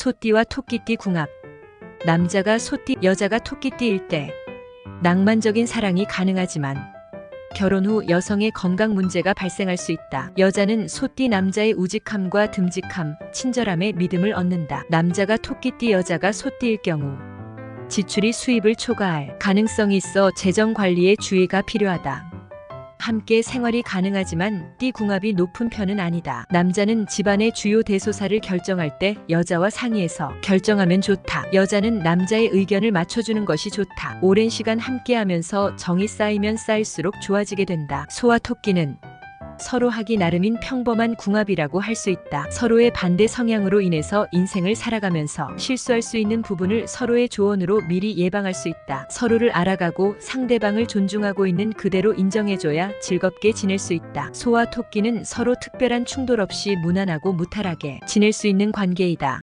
소띠와 토끼띠 궁합. 남자가 소띠, 여자가 토끼띠일 때 낭만적인 사랑이 가능하지만 결혼 후 여성의 건강 문제가 발생할 수 있다. 여자는 소띠 남자의 우직함과 듬직함, 친절함에 믿음을 얻는다. 남자가 토끼띠 여자가 소띠일 경우 지출이 수입을 초과할 가능성이 있어 재정 관리에 주의가 필요하다. 함께 생활이 가능하지만 띠 궁합이 높은 편은 아니다. 남자는 집안의 주요 대소사를 결정할 때 여자와 상의해서 결정하면 좋다. 여자는 남자의 의견을 맞춰주는 것이 좋다. 오랜 시간 함께하면서 정이 쌓이면 쌓일수록 좋아지게 된다. 소와 토끼는 서로 하기 나름인 평범한 궁합이라고 할 수 있다. 서로의 반대 성향으로 인해서 인생을 살아가면서 실수할 수 있는 부분을 서로의 조언으로 미리 예방할 수 있다. 서로를 알아가고 상대방을 존중하고 있는 그대로 인정해줘야 즐겁게 지낼 수 있다. 소와 토끼는 서로 특별한 충돌 없이 무난하고 무탈하게 지낼 수 있는 관계이다.